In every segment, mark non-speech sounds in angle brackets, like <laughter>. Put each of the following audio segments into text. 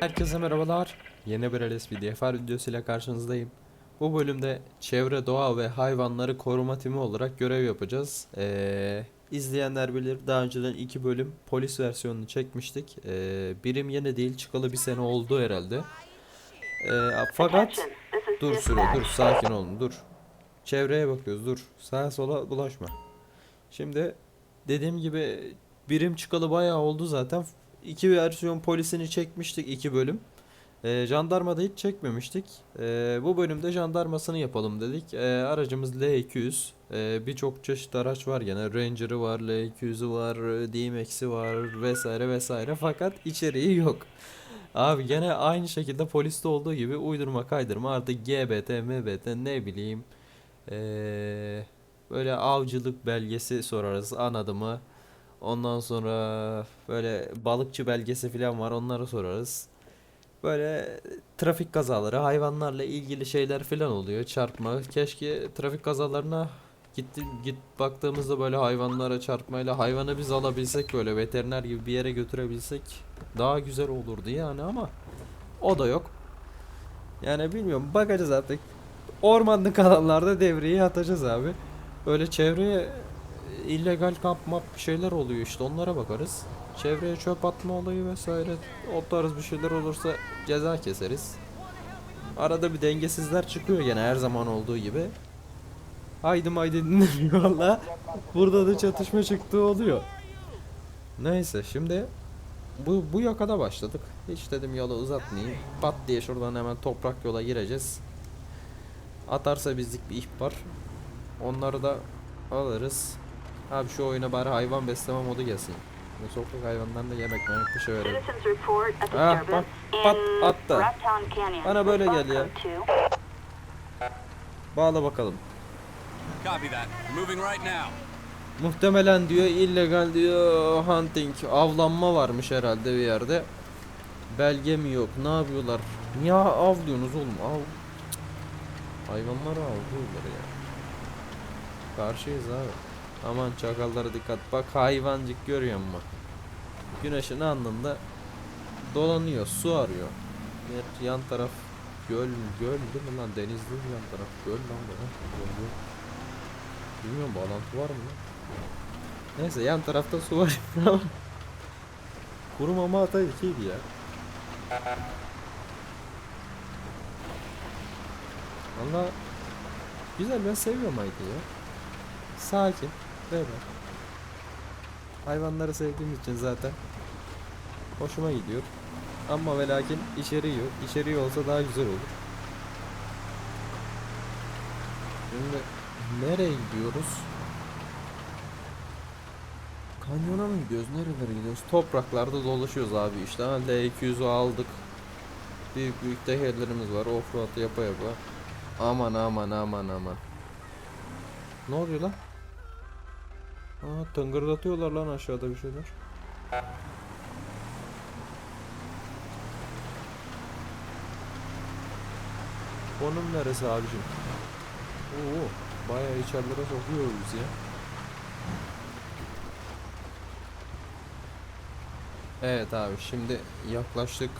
Herkese merhabalar. Yeni bir LSPDFR videosuyla karşınızdayım. Bu bölümde çevre, doğa ve hayvanları koruma timi olarak görev yapacağız. Ee, izleyenler bilir daha önceden iki bölüm polis versiyonunu çekmiştik. Ee, birim yeni değil çıkalı bir sene oldu herhalde. Ee, fakat dur süre dur sakin olun dur. Çevreye bakıyoruz dur sağa sola bulaşma. Şimdi dediğim gibi birim çıkalı bayağı oldu zaten. İki versiyon polisini çekmiştik iki bölüm. Ee, jandarmada hiç çekmemiştik. Ee, bu bölümde jandarmasını yapalım dedik. Ee, aracımız L200. Ee, Birçok çeşit araç var gene. Ranger'ı var, L200'ü var, D-Max'i var vesaire vesaire. Fakat içeriği yok. Abi gene aynı şekilde poliste olduğu gibi uydurma kaydırma artık GBT, MBT ne bileyim. Ee, böyle avcılık belgesi sorarız anladı mı? Ondan sonra böyle balıkçı belgesi falan var onları sorarız. Böyle trafik kazaları, hayvanlarla ilgili şeyler falan oluyor. Çarpma. Keşke trafik kazalarına gitti git baktığımızda böyle hayvanlara çarpmayla hayvanı biz alabilsek böyle veteriner gibi bir yere götürebilsek daha güzel olurdu yani ama o da yok. Yani bilmiyorum bakacağız artık. Ormanlık alanlarda devreyi atacağız abi. Böyle çevreye illegal kamp map şeyler oluyor işte onlara bakarız. Çevreye çöp atma olayı vesaire o tarz bir şeyler olursa ceza keseriz. Arada bir dengesizler çıkıyor gene her zaman olduğu gibi. Haydi haydi dinlemiyor <laughs> valla. Burada da çatışma çıktığı oluyor. Neyse şimdi bu, bu yakada başladık. Hiç dedim yolu uzatmayayım. Pat diye şuradan hemen toprak yola gireceğiz. Atarsa bizlik bir ihbar. Onları da alırız. Abi şu oyuna bari hayvan besleme modu gelsin. Sokak hayvanlarına yemek memek bir şey verelim. Ah, bak, pat, attı. Bana böyle gel ya. Bağla bakalım. Copy that. Moving right now. Muhtemelen diyor illegal diyor hunting avlanma varmış herhalde bir yerde. Belge mi yok? Ne yapıyorlar? Niye avlıyorsunuz oğlum? Av. Hayvanları avlıyorlar ya. Karşıyız abi. Aman çakallara dikkat. Bak hayvancık görüyor musun? Güneşin alnında dolanıyor, su arıyor. Yan taraf göl, göl değil mi lan? Denizli yan taraf? Göl lan bu. ha? Göl, göl. Bilmiyorum bağlantı var mı? Neyse yan tarafta su var <laughs> Kuru mama ataydık iyiydi ya. Valla güzel ben seviyorum Aydın ya. Sakin, böyle. Hayvanları sevdiğimiz için zaten hoşuma gidiyor. Ama ve lakin içeriği yok. İçeriği olsa daha güzel olur. Şimdi nereye gidiyoruz? Kanyona mı gidiyoruz? Nerelere gidiyoruz? Topraklarda dolaşıyoruz abi işte. Ha, L200'ü aldık. Büyük büyük tekerlerimiz var. Offroad yapa yapa. Aman aman aman aman. Ne oluyor lan? Aa tıngırdatıyorlar lan aşağıda bir şeyler. Konum neresi abicim? Oo, bayağı içerilere sokuyoruz ya. Evet abi şimdi yaklaştık.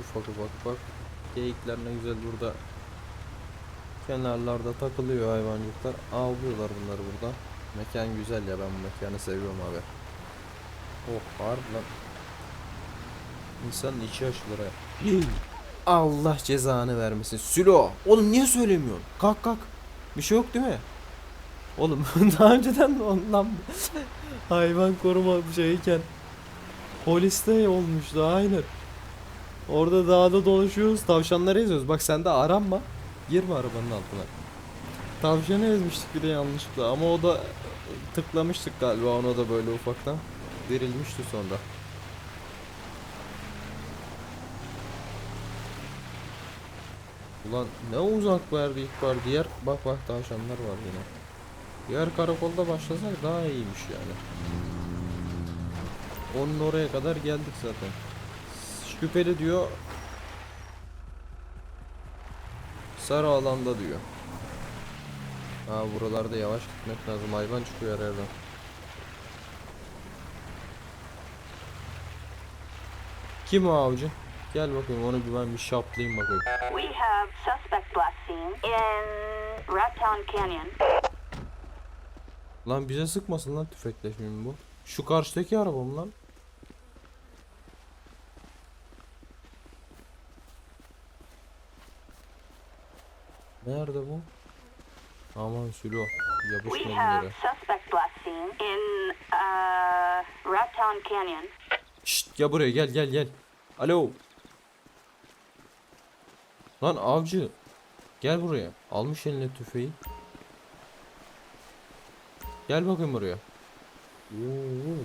Ufak ufak bak. Geyikler ne güzel burada. Kenarlarda takılıyor hayvancıklar. Avlıyorlar bunları burada. Mekan güzel ya ben bu mekanı seviyorum abi. Oh harbi lan. İnsanın içi açılır ha. Allah cezanı vermesin. Sülo. Oğlum niye söylemiyorsun? Kalk kalk. Bir şey yok değil mi? Oğlum <laughs> daha önceden ondan <laughs> hayvan koruma şeyken Poliste olmuştu aynen. Orada dağda dolaşıyoruz tavşanları eziyoruz. Bak sen de aranma. Girme arabanın altına. Tavşanı ezmiştik bir de yanlışlıkla ama o da tıklamıştık galiba ona da böyle ufaktan. Verilmişti sonra. Ulan ne uzak verdi ilk var diğer bak bak tavşanlar var yine. Diğer karakolda başlasak daha iyiymiş yani. Onun oraya kadar geldik zaten. Şüpheli diyor. Sarı alanda diyor. Ha buralarda yavaş gitmek lazım. Hayvan çıkıyor her yerden. Kim o avcı? Gel bakayım onu bir ben bir şaplayayım bakayım. We have suspect last seen in Raptown Canyon. Lan bize sıkmasın lan tüfekle şimdi bu. Şu karşıdaki araba mı lan? Nerede bu? Aman Sülo. We Yapışmadı have yere. suspect last seen in uh, Raptown Canyon. Şşt gel buraya gel gel gel. Alo. Lan avcı. Gel buraya. Almış eline tüfeği. Gel bakayım buraya. Oo.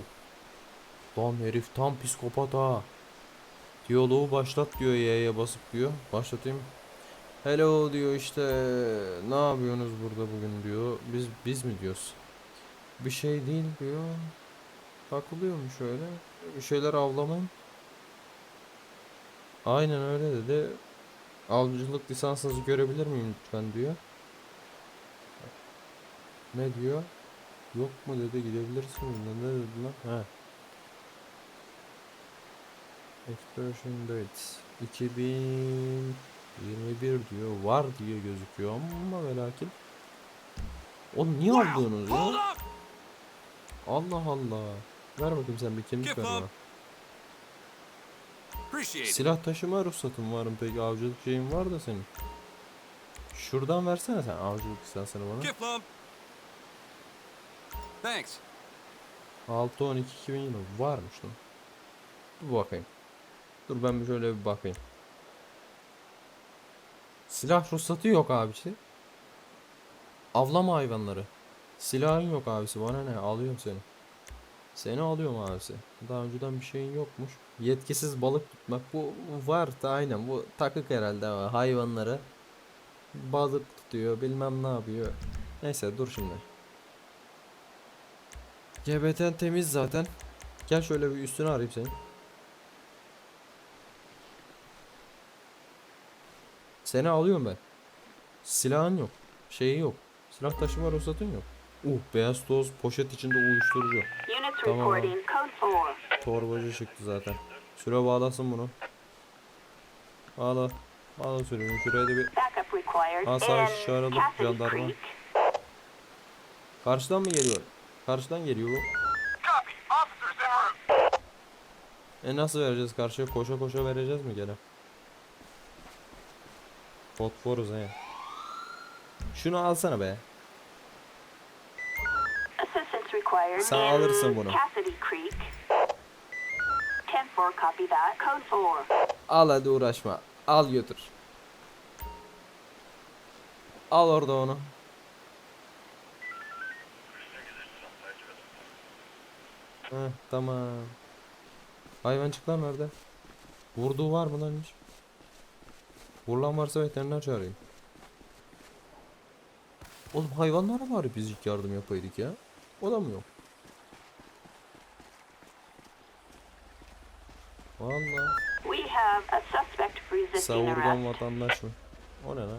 Lan herif tam psikopat ha. Diyaloğu başlat diyor Y'ye basıp diyor. Başlatayım. Hello diyor işte. Ne yapıyorsunuz burada bugün diyor. Biz biz mi diyoruz? Bir şey değil diyor. Takılıyor mu şöyle? Bir şeyler avlamayın. Aynen öyle dedi. Avcılık lisansınızı görebilir miyim lütfen diyor. Ne diyor? Yok mu dedi gidebilirsin ne, ne dedi lan? He. Expiration date 2021 diyor. Var diye gözüküyor ama ve lakin. Oğlum niye Hold ya? Allah Allah. Ver bakayım sen bir kimlik Git ver bana. Silah taşıma ruhsatın var mı peki? Avcılık şeyin var da senin. Şuradan versene sen avcılık lisansını bana. Gift lump. Thanks. 6-12-2020 varmış lan. Dur bakayım. Dur ben bir şöyle bir bakayım. Silah ruhsatı yok abisi. Avlama hayvanları. Silahın yok abisi bana ne alıyorum seni. Seni alıyorum abisi. Daha önceden bir şeyin yokmuş. Yetkisiz balık tutmak bu var da aynen bu takık herhalde ama hayvanları balık tutuyor bilmem ne yapıyor. Neyse dur şimdi. GBT'n temiz zaten. Gel şöyle bir üstünü arayayım senin. Seni alıyorum ben. Silahın yok. Şeyi yok. Silah taşıma ruhsatın yok. Uh beyaz toz poşet içinde uyuşturucu. Tamam. reporting code 4. Torbacı çıktı zaten. Süre bağlasın bunu. Bağla. Bağla sürümü. Şuraya da bir Asayiş çağıralım, jandarma. Karşıdan mı geliyor? Karşıdan geliyor bu. E nasıl vereceğiz karşıya? Koşa koşa vereceğiz mi gene? Botforuz he. Şunu alsana be. İn alırsın bunu. Cassidy Creek. 10-4 copy that. Code 4. Al hadi uğraşma. Al götür. Al orada onu. Heh, tamam. Hayvancıklar nerede? Vurduğu var mı lan hiç? Vurulan varsa veteriner çağırayım. Oğlum hayvanlara bari biz ilk yardım yapaydık ya. O da mı yok? Savurgan vatandaş mı? O ne lan?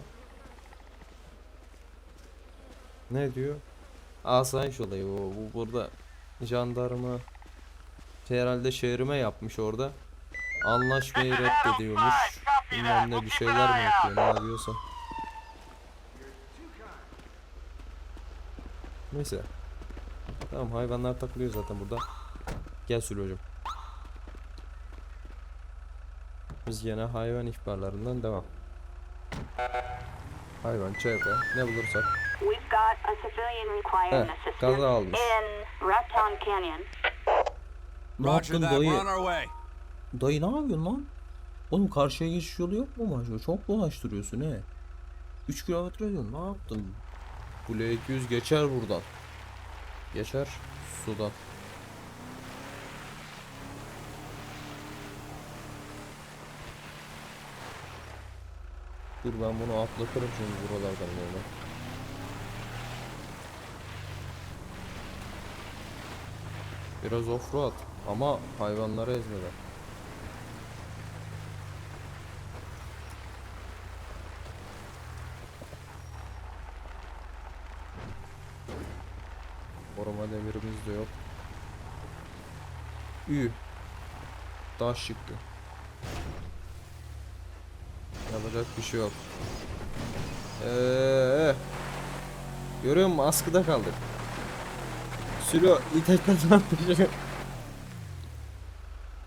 Ne diyor? Asayiş olayı bu, bu burada jandarma şey herhalde şehrime yapmış orada. Anlaşmayı reddediyormuş. Bilmem ne bir şeyler mi yapıyor ne yapıyorsa. Neyse. Tamam hayvanlar takılıyor zaten burada. Gel Sülocum. Biz yine hayvan ihbarlarından devam. Hayvan, çevre, ne bulursak. We've got a civilian requiring Heh, assistance kaza almış. in Raptown Canyon. Ne Roger yaptın that. dayı? We're on our way. Dayı ne yapıyorsun lan? Oğlum karşıya geçiş yolu yok mu maşallah? Çok dolaştırıyorsun he. 3 kilometre diyorsun ne yaptın? Bu L200 geçer buradan. Geçer sudan. Dur ben bunu atlatırım şimdi buralardan böyle. Biraz offroad ama hayvanları ezmeden. Koruma demirimiz de yok. Ü. Taş çıktı. Yapacak bir şey yok. Eee. Görüyor musun? Askıda kaldık. Silo itekten atlayacak. <laughs>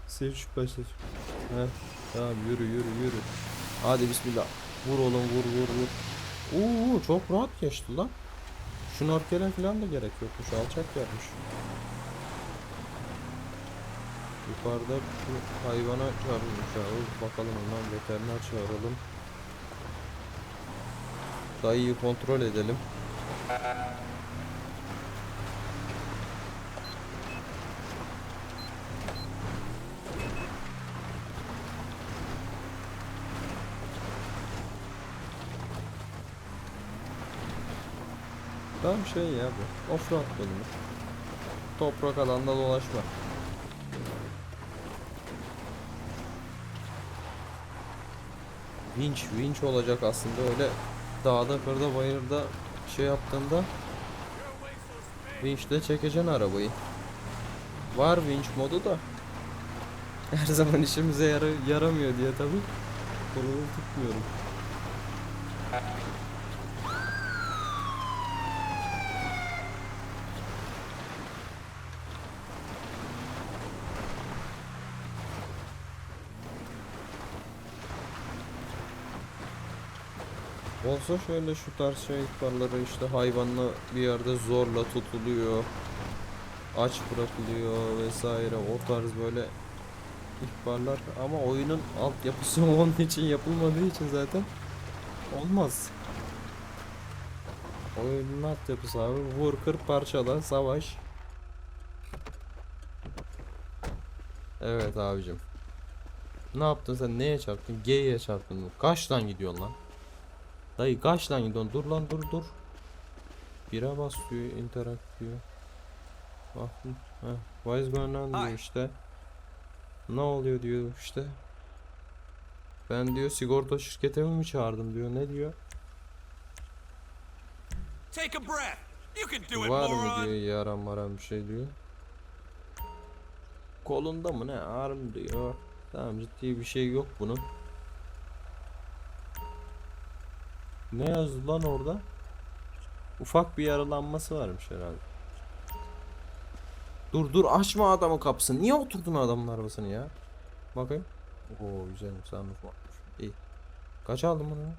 Sev şu başla. Heh, tamam yürü yürü yürü. Hadi bismillah. Vur oğlum vur vur vur. Oo çok rahat geçti lan. Şnorkele falan da gerek yokmuş. Alçak yermiş. Yukarıda şu hayvana çağırmış. Bakalım ondan veteriner çağıralım. Dayıyı kontrol edelim. Tam şey ya bu. Offroad bölümü. Toprak alanda dolaşma. Winch, winch olacak aslında öyle dağda, kırda, bayırda şey yaptığında Winch'le çekeceksin arabayı. Var winch modu da her zaman işimize yara- yaramıyor diye tabi kurulu tutmuyorum. Olsa şöyle şu tarz şey ihbarları işte hayvanla bir yerde zorla tutuluyor. Aç bırakılıyor vesaire o tarz böyle ihbarlar ama oyunun altyapısı <laughs> onun için yapılmadığı için zaten olmaz. Oyunun altyapısı abi vur kır parçala savaş. Evet abicim. Ne yaptın sen neye çarptın? G'ye çarptın. Kaçtan gidiyorsun lan? Dayı kaç lan gidiyorsun? Dur lan dur dur. Bire bas diyor, interact diyor. Bak, what is going on diyor işte. Ne oluyor diyor işte. Ben diyor sigorta şirketimi mi çağırdım diyor. Ne diyor? Take a breath. You can do it, Var mı diyor yaram maram bir şey diyor. Kolunda mı ne ağrım diyor. Tamam ciddi bir şey yok bunun. Ne yazdı lan orada? Ufak bir yaralanması varmış herhalde. Dur dur açma adamın kapısını. Niye oturdun adamın arabasını ya? Bakayım. Oo güzelmiş sunroof varmış. İyi. Kaç aldın bunu?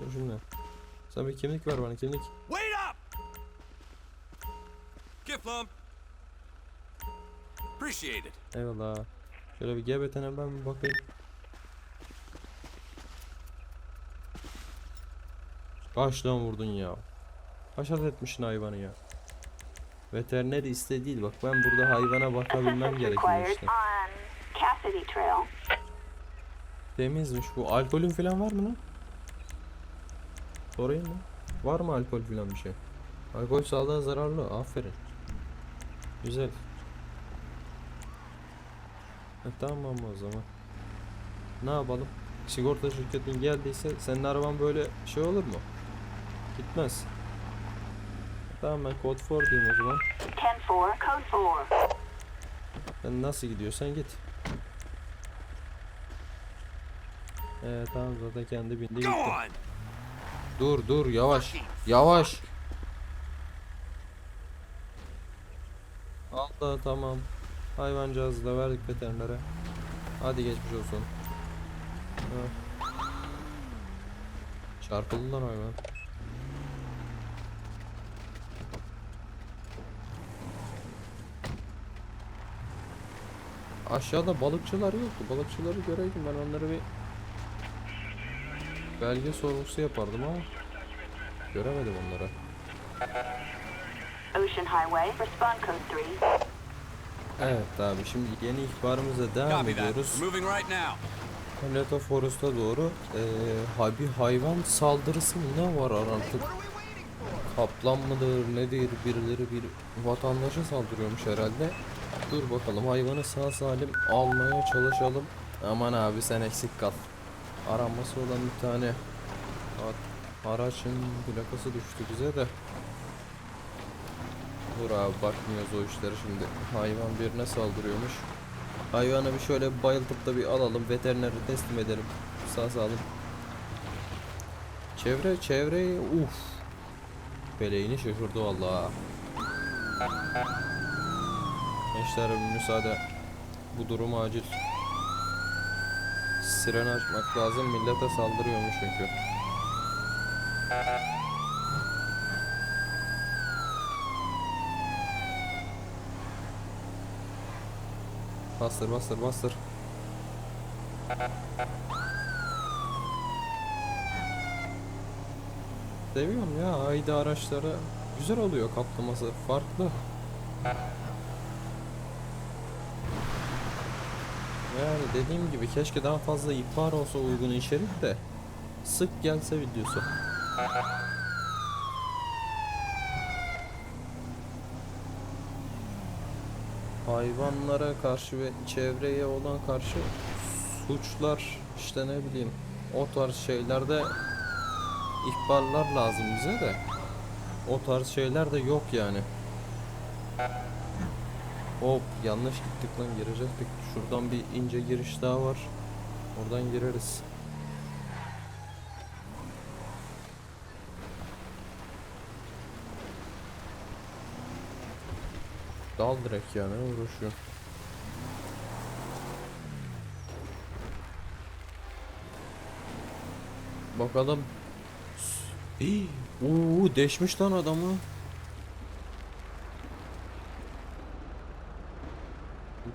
Dur şimdi. Sen bir kimlik ver bana kimlik. Wait up. Gift lump. Appreciate it. Eyvallah. Şöyle bir GBT'ne ben bir bakayım. Kaç lan vurdun ya? Adet etmişsin hayvanı ya? Veteriner iste değil bak ben burada hayvana bakabilmem gerekiyor işte. Temizmiş bu. Alkolün falan var mı lan? Sorayım mı? Var mı alkol falan bir şey? Alkol sağlığa zararlı. Aferin. Güzel. E, tamam o zaman. Ne yapalım? Sigorta şirketin geldiyse senin araban böyle şey olur mu? Gitmez. Tamam ben kod 4 diyeyim o zaman. 10-4, code 4. Sen nasıl gidiyorsan git. Ee tamam zaten kendi bindi gitti. Dur dur yavaş. Yavaş. Allah tamam. Hayvancağızı da verdik veterinere. Hadi geçmiş olsun. Ha. Çarpıldı lan hayvan. Aşağıda balıkçılar yoktu. Balıkçıları göreydim ben onları bir belge sorgusu yapardım ama göremedim onları. Ocean Highway, respond code 3. Evet abi şimdi yeni ihbarımıza devam ediyoruz. Hamilton Forest'a doğru eee ha- bir hayvan saldırısı mı ne var artık? Kaplan mıdır nedir birileri bir vatandaşa saldırıyormuş herhalde. Dur bakalım hayvanı sağ salim almaya çalışalım. Aman abi sen eksik kal. Aranması olan bir tane araçın plakası düştü bize de. Dur abi bakmıyoruz o işlere şimdi. Hayvan birine saldırıyormuş. Hayvanı bir şöyle bayıltıp da bir alalım. Veterineri teslim edelim. Sağ salim. Çevre çevre uf. Beleğini şaşırdı valla. Gençler müsaade. Bu durum acil. Siren açmak lazım. Millete saldırıyormuş çünkü. Bastır bastır bastır. Seviyorum ya ayda araçları güzel oluyor kaplaması farklı. Yani dediğim gibi keşke daha fazla ihbar olsa uygun içerik de sık gelse videosu. Hayvanlara karşı ve çevreye olan karşı suçlar işte ne bileyim o tarz şeylerde ihbarlar lazım bize de. O tarz şeyler de yok yani. Hop yanlış gittik lan girecektik. Şuradan bir ince giriş daha var. Oradan gireriz. Dal direkt yani uğraşıyor. Bakalım. Hii, Oo, deşmiş lan adamı.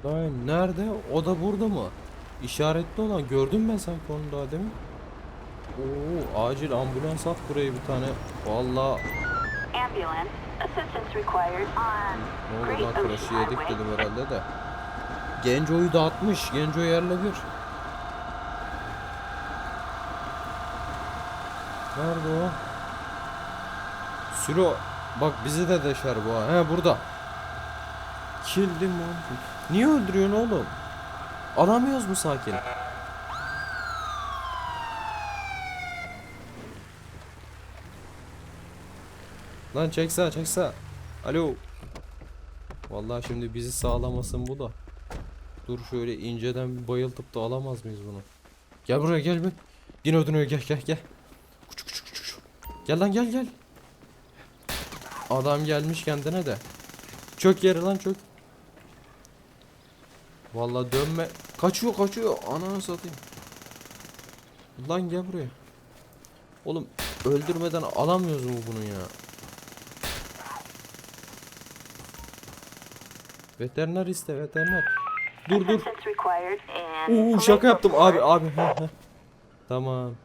Lan nerede? O da burada mı? İşaretli olan gördüm ben sanki onu daha demin. Oo, acil ambulans at buraya bir tane. Vallahi Ambulance. Assistance required on ne oldu Great lan Ocean craşı yedik Highway. dedim herhalde de. Genco'yu dağıtmış. Genco yerle bir. Nerede o? Sülo. Bak bizi de deşer bu ha. He burada. Kildim lan. Niye öldürüyorsun oğlum? Alamıyoruz mu sakin? Lan çekse çekse. Alo. Vallahi şimdi bizi sağlamasın bu da. Dur şöyle inceden bir bayıltıp da alamaz mıyız bunu? Gel buraya gel bir. Dino Dino gel gel gel. Kuçu kuçu kuçu. Gel lan gel gel. Adam gelmiş kendine de. Çök yere lan çök. Vallahi dönme. Kaçıyor kaçıyor. Ananı satayım. Lan gel buraya. Oğlum öldürmeden alamıyoruz mu bunu ya? Veteriner iste veteriner. Dur dur. Oo şaka yaptım abi abi. Tamam.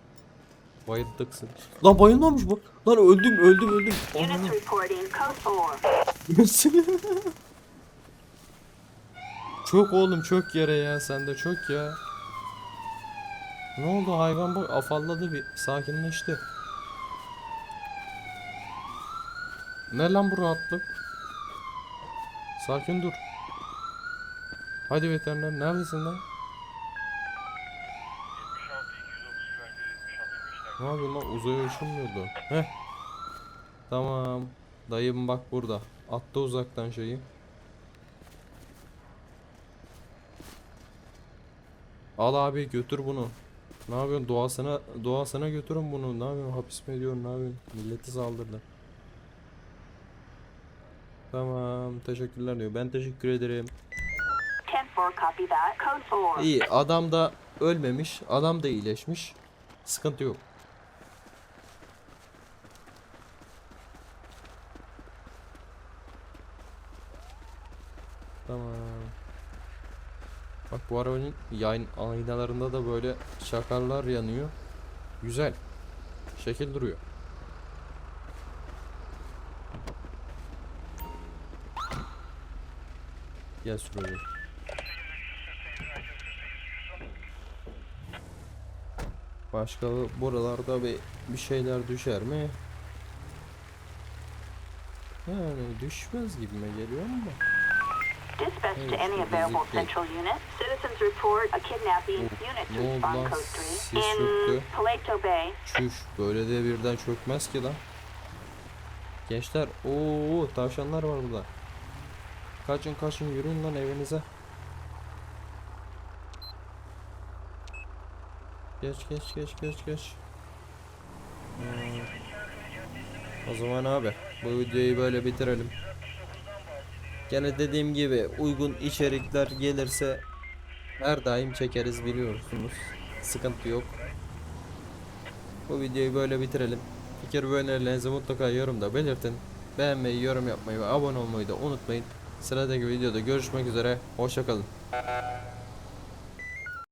Bayıldıksın. Lan bayılmamış bu. Lan öldüm öldüm öldüm. Units Ananı. reporting code 4. <laughs> çok oğlum çok yere ya sende çok ya. Ne oldu hayvan bak afalladı bir sakinleşti. Ne lan bu rahatlık? Sakin dur. Hadi veteriner neredesin lan? Ne yapıyorsun lan uzaya ışınmıyordu. Heh. Tamam. Dayım bak burada. Attı uzaktan şeyi. Al abi götür bunu. Ne yapıyorsun? Doğasına doğasına götürün bunu. Ne yapıyorsun? Hapis mi ediyorsun? Ne yapıyorsun? Milleti saldırdı. Tamam. Teşekkürler diyor. Ben teşekkür ederim. 10-4 copy that. Code 4. İyi. Adam da ölmemiş. Adam da iyileşmiş. Sıkıntı yok. Bak bu arabanın yayın aynalarında da böyle çakarlar yanıyor. Güzel. Şekil duruyor. Gel şuraya. Başka buralarda bir bir şeyler düşer mi? Yani düşmez gibime geliyor ama. Dispatch to Evet, any available central unit. Citizens report a kidnapping. Oh, Unit to respond code Sis 3 in. Paleto Bay. Çüş böyle de birden çökmez ki lan. Gençler ooo tavşanlar var burada. Kaçın kaçın yürüyün lan evinize. Geç geç geç geç geç. Hmm. O zaman abi bu videoyu böyle bitirelim. Gene dediğim gibi uygun içerikler gelirse her daim çekeriz biliyorsunuz. Sıkıntı yok. Bu videoyu böyle bitirelim. Fikir ve önerilerinizi mutlaka yorumda belirtin. Beğenmeyi, yorum yapmayı ve abone olmayı da unutmayın. Sıradaki videoda görüşmek üzere. Hoşçakalın.